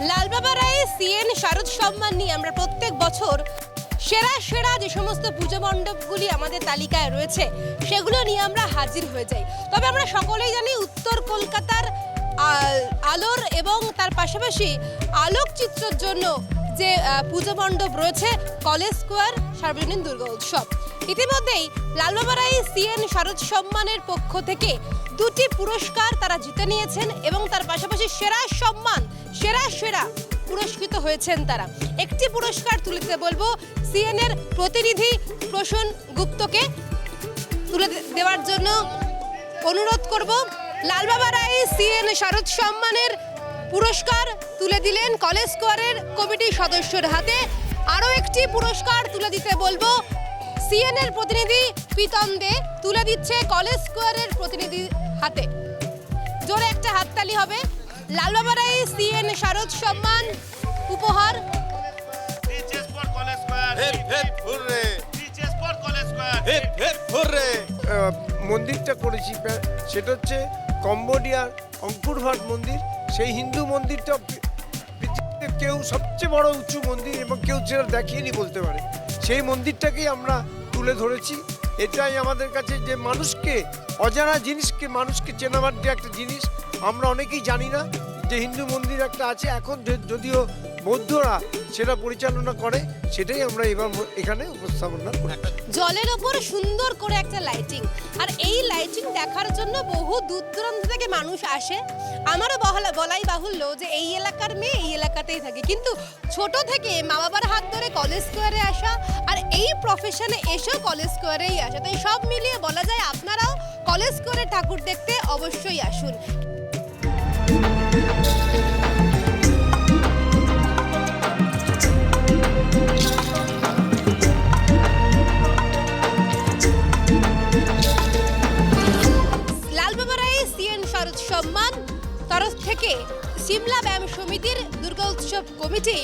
লালবাবা রায় CN শারদ সম্মান নিয়ে আমরা প্রত্যেক বছর সেরা সেরা যে সমস্ত পুজো মণ্ডপগুলি আমাদের তালিকায় রয়েছে, সেগুলো নিয়ে আমরা হাজির হয়ে যাই। তবে আমরা সকলেই জানি উত্তর কলকাতার আলোর এবং তার পাশাপাশি আলোকচিত্রের জন্য যে পুজো মণ্ডপ রয়েছে, কলেজ স্কোয়ার, সার্বজনীন দুর্গা উৎসব। ইতিমধ্যেই লালবাবারাই সিএন শারদ সম্মানের পক্ষ থেকে দুটি পুরস্কার তারা জিতে নিয়েছেন এবং তার পাশাপাশি সেরা সম্মান, সেরা সেরা পুরস্কৃত হয়েছেন তারা। একটি পুরস্কার তুলে বলব সিএন এর প্রতিনিধি প্রসূন গুপ্তকে তুলে দেওয়ার জন্য অনুরোধ করব। লালবাবা রায় সিএন শারদ সম্মানের পুরস্কার তুলে দিলেন কলেজ স্কোয়ারের কমিটির সদস্যের হাতে। আরও একটি পুরস্কার তুলে দিতে বলব। সিএন এর প্রতিনিধি প্রীতম দে তুলে দিচ্ছে কলেজ স্কোয়ারের প্রতিনিধি হাতে। জোরে একটা হাততালি হবে। লালবাবা রায় সিএন শারদ সম্মান উপহার। মন্দিরটা করেছি সেটা হচ্ছে কম্বোডিয়ার অঙ্কুর ভাট মন্দির। সেই হিন্দু মন্দিরটা কেউ সবচেয়ে বড় উঁচু মন্দির এবং কেউ যেটা দেখেনি বলতে পারে। সেই মন্দিরটাকেই আমরা তুলে ধরেছি। এটাই আমাদের কাছে যে মানুষকে, অজানা জিনিসকে, মানুষকে চেনাবার যে একটা জিনিস, আমরা অনেকেই জানি না। যে হিন্দু মন্দির একটা আছে, এখন যদিও বৌদ্ধরা সেটা পরিচালনা করে, সেটাই আমরা এবার এখানে উপস্থাপনা করি। জলের ওপর সুন্দর করে একটা লাইটিং আর এই লাইটিং দেখার জন্য বহু দূর দূরান্ত থেকে মানুষ আসে। আমারও বহলা বলাই বাহুল্য যে এই এলাকার মেয়ে এই এলাকাতেই থাকে। কিন্তু ছোট থেকে মা বাবার হাত ধরে কলেজ স্কোয়ারে আসা আর এই প্রফেশনে এসেও কলেজ স্কোয়ারেই আসা। তাই সব মিলিয়ে বলা যায় আপনারাও কলেজ স্কোয়ারে ঠাকুর দেখতে অবশ্যই আসুন। থেকে সিমলা ব্যায়াম সমিতির দুর্গা উৎসব কমিটি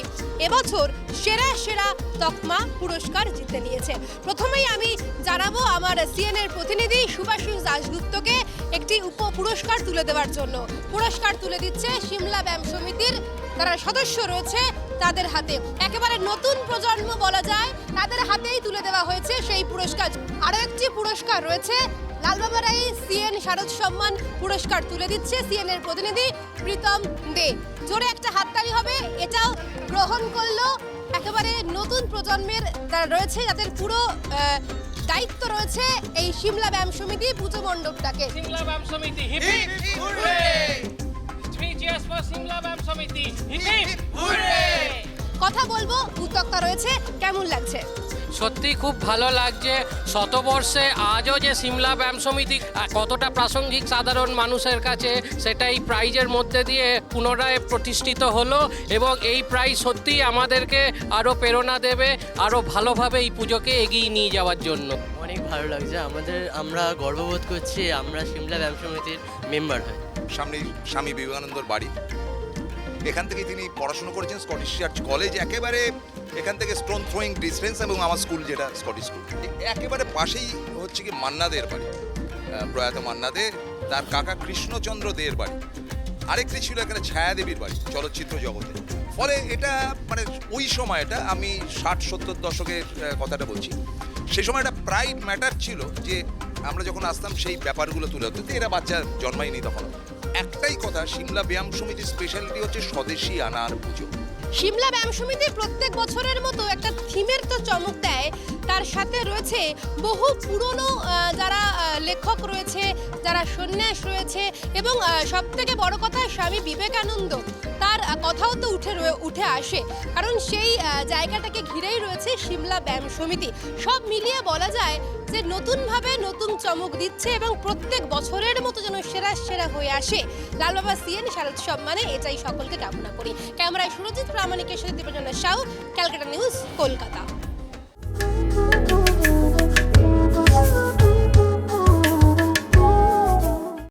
এবছর সেরা সেরা তকমা পুরস্কার জিতে নিয়েছে। প্রথমেই আমি জানাব আমার সিএন এর প্রতিনিধি সুভাষিস দাশগুপ্তকে একটি উপ পুরস্কার তুলে দেওয়ার জন্য। পুরস্কার তুলে দিচ্ছে সিমলা ব্যায়াম সমিতির তারা সদস্য রয়েছে তাদের হাতে। একেবারে নতুন প্রজন্ম বলা যায় তাদের হাতেই তুলে দেওয়া হয়েছে সেই পুরস্কার। আরও একটি পুরস্কার রয়েছে লালবাবা রায় সিএন শারদ সম্মান পুরস্কার তুলে দিচ্ছে সিএন এর প্রতিনিধি প্রীতম দে। জোরে একটা হাততালি হবে এটাও গ্রহণ করল। একেবারে নতুন প্রজন্মের রয়েছে যাদের পুরো দায়িত্ব রয়েছে এই সিমলা ব্যায়াম সমিতি পুজো মণ্ডপটাকে। Simla Byayam Samiti hip hip hurray! Three cheers for Simla Byayam Samiti hip heap hurray! বলব? উদ্যোক্তা রয়েছে। কেমন লাগছে? সত্যি খুব ভালো লাগছে। শতবর্ষে আজও যে সিমলা ব্যায়াম সমিতি কতটা প্রাসঙ্গিক সাধারণ মানুষের কাছে সেটাই প্রাইজের মধ্যে দিয়ে পুনরায় প্রতিষ্ঠিত হলো এবং এই প্রাইজ সত্যিই আমাদেরকে আরও প্রেরণা দেবে আরও ভালোভাবে এই পুজোকে এগিয়ে নিয়ে যাওয়ার জন্য। অনেক ভালো লাগছে। আমাদের আমরা গর্ববোধ করছি আমরা সিমলা ব্যায়াম সমিতির মেম্বার হই সামনে স্বামী বিবেকানন্দর বাড়ি। এখান থেকে তিনি পড়াশোনা করেছেন স্কটিশ চার্চ কলেজ একেবারে এখান থেকে স্টোন থ্রোয়িং ডিস্টেন্স এবং আমার স্কুল যেটা স্কটিশ স্কুল একেবারে পাশেই হচ্ছে কি মান্নাদের বাড়ি প্রয়াত মান্নাদে তার কাকা কৃষ্ণচন্দ্র দের বাড়ি। আরেকটি ছিল এখানে ছায়াদেবীর বাড়ি, চলচ্চিত্র জগতে। ফলে এটা মানে ওই সময়টা আমি ষাট, সত্তর দশকের কথাটা বলছি। সেই সময় একটা প্রাইড ম্যাটার ছিল যে আমরা যখন আসতাম সেই ব্যাপারগুলো তুলে ধরতে, এরা বাচ্চা জন্মায়নি তখন একটাই কথা, সিমলা ব্যায়াম সমিতির স্পেশালিটি হচ্ছে স্বদেশি আনার পুজো। সিমলা ব্যায়াম সমিতি প্রত্যেক বছরের মতো একটা থিমের তো চমক দেয় তার সাথে রয়েছে বহু পুরনো যারা লেখক রয়েছে, যারা সন্ন্যাস রয়েছে এবং সব থেকে বড় কথা স্বামী বিবেকানন্দ। তার কথাও তো উঠে উঠে আসে। কারণ সেই জায়গাটাকে ঘিরেই রয়েছে সিমলা ব্যায়াম সমিতি। সব মিলিয়ে বলা যায় যে নতুনভাবে নতুন চমক দিচ্ছে এবং প্রত্যেক বছরের মতো যেন সেরা সেরা হয়ে আসে। লালবাবা সিএন, শারদ সম্মানে এটাই সকলকে কামনা করি। ক্যামেরায় সুরজিৎ, প্রামাণিকের সাথে দীপজনা সাউ, ক্যালকাটা নিউজ, কলকাতা।